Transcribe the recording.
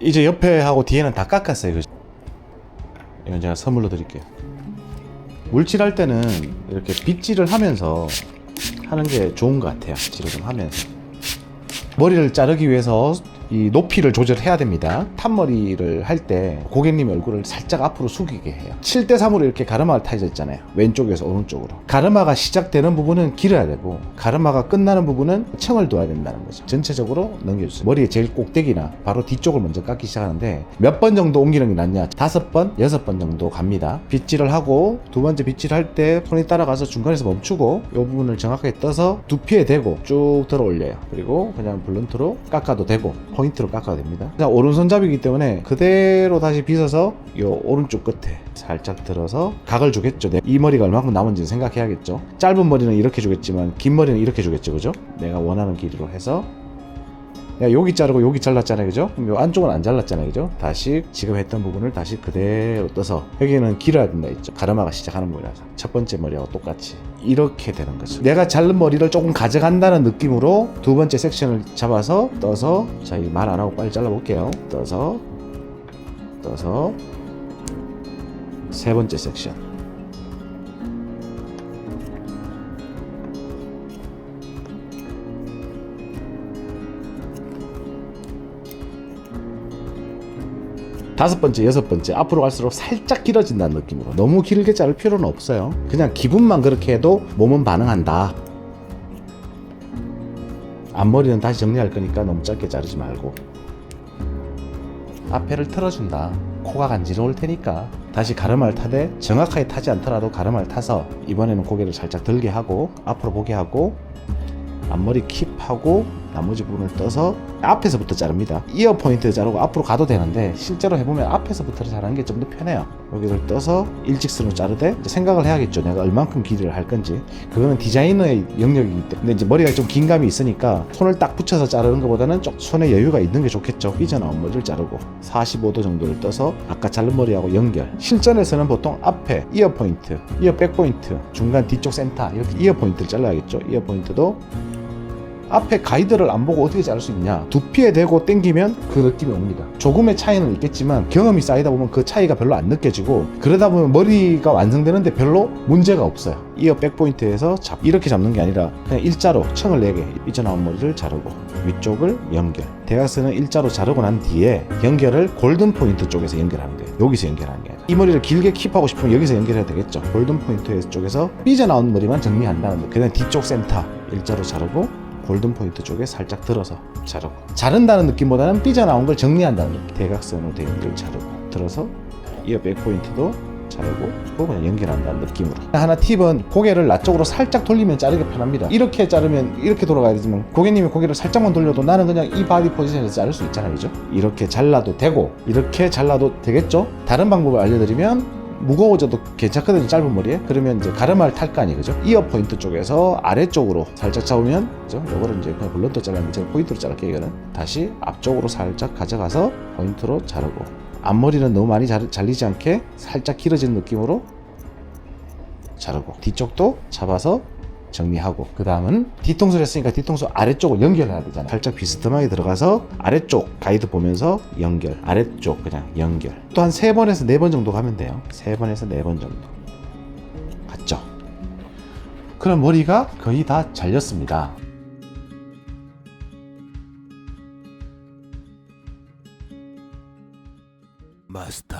이제 옆에 하고 뒤에는 다 깎았어요. 그죠? 이건 제가 선물로 드릴게요. 물칠할 때는 이렇게 빗질을 하면서 하는 게 좋은 것 같아요. 빗질을 좀 하면서. 머리를 자르기 위해서 이 높이를 조절해야 됩니다. 탑머리를 할 때 고객님 얼굴을 살짝 앞으로 숙이게 해요. 7대 3으로 이렇게 가르마가 타져 있잖아요. 왼쪽에서 오른쪽으로. 가르마가 시작되는 부분은 길어야 되고 가르마가 끝나는 부분은 청을 둬야 된다는 거죠. 전체적으로 넘겨주세요. 머리의 제일 꼭대기나 바로 뒤쪽을 먼저 깎기 시작하는데 몇 번 정도 옮기는 게 낫냐? 다섯 번, 여섯 번 정도 갑니다. 빗질을 하고 두 번째 빗질 할 때 손이 따라가서 중간에서 멈추고 이 부분을 정확하게 떠서 두피에 대고 쭉 들어 올려요. 그리고 그냥 블런트로 깎아도 되고 포인트로 깎아도 됩니다. 그냥 오른손잡이기 때문에 그대로 다시 빗어서 이 오른쪽 끝에 살짝 들어서 각을 주겠죠. 내- 이 머리가 얼마큼 남은지 생각해야겠죠. 짧은 머리는 이렇게 주겠지만 긴 머리는 이렇게 주겠죠. 그죠? 내가 원하는 길이로 해서 야 여기 자르고 여기 잘랐잖아요 그죠? 그럼 요 안쪽은 안 잘랐잖아요 그죠? 다시 지금 했던 부분을 다시 그대로 떠서 여기는 길어야 된다 했죠 가르마가 시작하는 머리라서 첫 번째 머리하고 똑같이 이렇게 되는 거죠. 내가 자른 머리를 조금 가져간다는 느낌으로 두 번째 섹션을 잡아서 떠서 자이말안 하고 빨리 잘라 볼게요. 떠서 떠서 세 번째 섹션 다섯 번째, 여섯 번째 앞으로 갈수록 살짝 길어진다는 느낌으로 너무 길게 자를 필요는 없어요. 그냥 기분만 그렇게 해도 몸은 반응한다. 앞머리는 다시 정리할 거니까 너무 짧게 자르지 말고 앞에를 틀어준다. 코가 간지러울 테니까 다시 가르마를 타되 정확하게 타지 않더라도 가르마를 타서 이번에는 고개를 살짝 들게 하고 앞으로 보게 하고 앞머리 킵하고 나머지 부분을 떠서 앞에서부터 자릅니다. 이어 포인트 자르고 앞으로 가도 되는데 실제로 해보면 앞에서부터 자르는 게 좀 더 편해요. 여기를 떠서 일직선으로 자르되 생각을 해야겠죠. 내가 얼만큼 길이를 할 건지. 그거는 디자이너의 영역이기 때문에 이제 머리가 좀 긴 감이 있으니까 손을 딱 붙여서 자르는 것보다는 좀 손에 여유가 있는 게 좋겠죠. 삐져나온 머리를 자르고 45도 정도를 떠서 아까 자른 머리하고 연결. 실전에서는 보통 앞에 이어 포인트, 이어 백 포인트, 중간 뒤쪽 센터 이렇게 이어 포인트를 잘라야겠죠. 이어 포인트도 앞에 가이드를 안 보고 어떻게 자를 수 있냐. 두피에 대고 땡기면 그 느낌이 옵니다. 조금의 차이는 있겠지만 경험이 쌓이다 보면 그 차이가 별로 안 느껴지고 그러다 보면 머리가 완성되는데 별로 문제가 없어요. 이어 백포인트에서 잡 이렇게 잡는 게 아니라 그냥 일자로 청을 내게 삐져나온 머리를 자르고 위쪽을 연결. 대각선은 일자로 자르고 난 뒤에 연결을 골든 포인트 쪽에서 연결하는 거예요. 여기서 연결하는 게 아니라. 이 머리를 길게 킵하고 싶으면 여기서 연결해야 되겠죠. 골든 포인트 쪽에서 삐져나온 머리만 정리한다는 거. 그냥 뒤쪽 센터 일자로 자르고 골든 포인트 쪽에 살짝 들어서 자르고 자른다는 느낌보다는 삐져나온 걸 정리한다는 느낌. 대각선으로 된걸 자르고 들어서 이어 백 포인트도 자르고 그거 그냥 연결한다는 느낌으로. 하나 팁은 고개를 나 쪽으로 살짝 돌리면 자르기 편합니다. 이렇게 자르면 이렇게 돌아가야 되지만 고객님이 고개를 살짝만 돌려도 나는 그냥 이 바디 포지션에서 자를 수 있잖아요. 그죠? 이렇게 잘라도 되고 이렇게 잘라도 되겠죠? 다른 방법을 알려드리면 무거워져도 괜찮거든요 짧은 머리에. 그러면 이제 가르마를 탈 거 아니에요 그죠? 이어 포인트 쪽에서 아래쪽으로 살짝 잡으면 그죠? 요거를 이제 그냥 블런터 잘랐는데 제가 포인트로 자를게요 이거는. 다시 앞쪽으로 살짝 가져가서 포인트로 자르고. 앞머리는 너무 많이 잘, 잘리지 않게 살짝 길어진 느낌으로 자르고. 뒤쪽도 잡아서 정리하고 그 다음은 뒤통수를 했으니까 뒤통수 아래쪽을 연결해야 되잖아요. 살짝 비스듬하게 들어가서 아래쪽 가이드 보면서 연결 아래쪽 그냥 연결. 또 한 세 번에서 네 번 정도 가면 돼요. 세 번에서 네 번 정도. 갔죠? 그럼 머리가 거의 다 잘렸습니다. 마스터